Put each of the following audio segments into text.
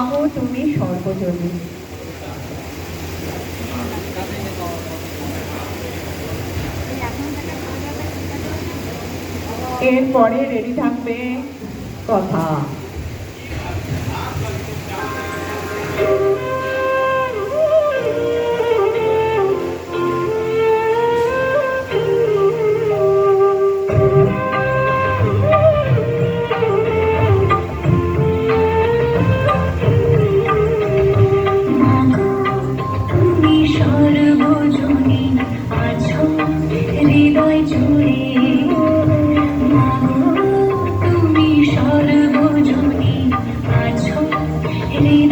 মাগো তুমি সর্বজনী। এরপরে রেডি থাকবে কথা।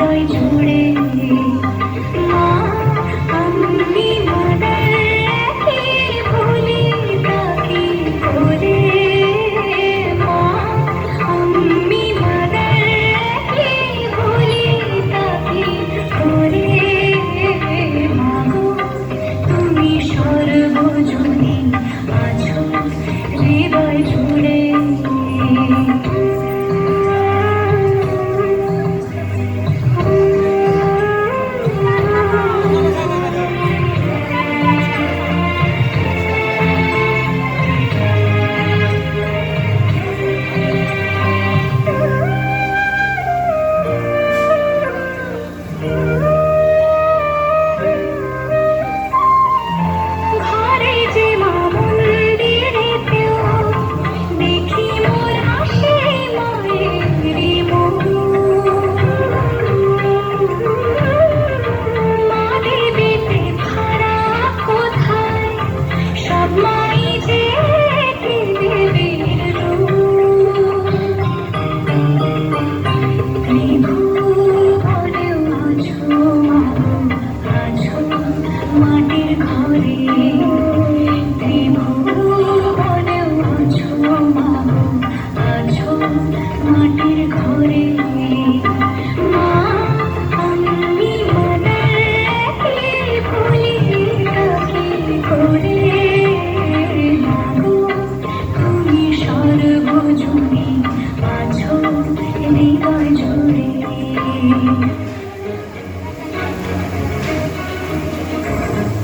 I know.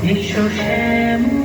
Yeshua shame.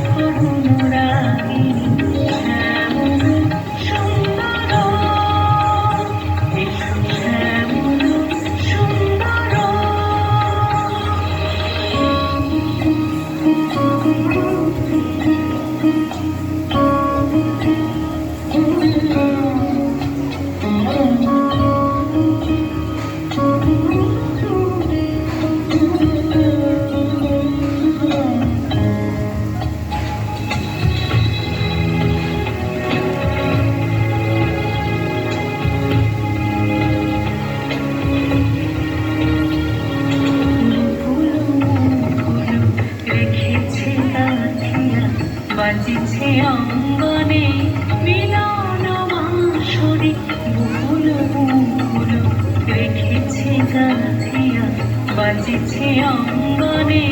বাজিছে অঙ্গনে মিলন বাঁশরে ভুল বুকুল রেখেছে গাথিয়া বাজেছে অঙ্গনে।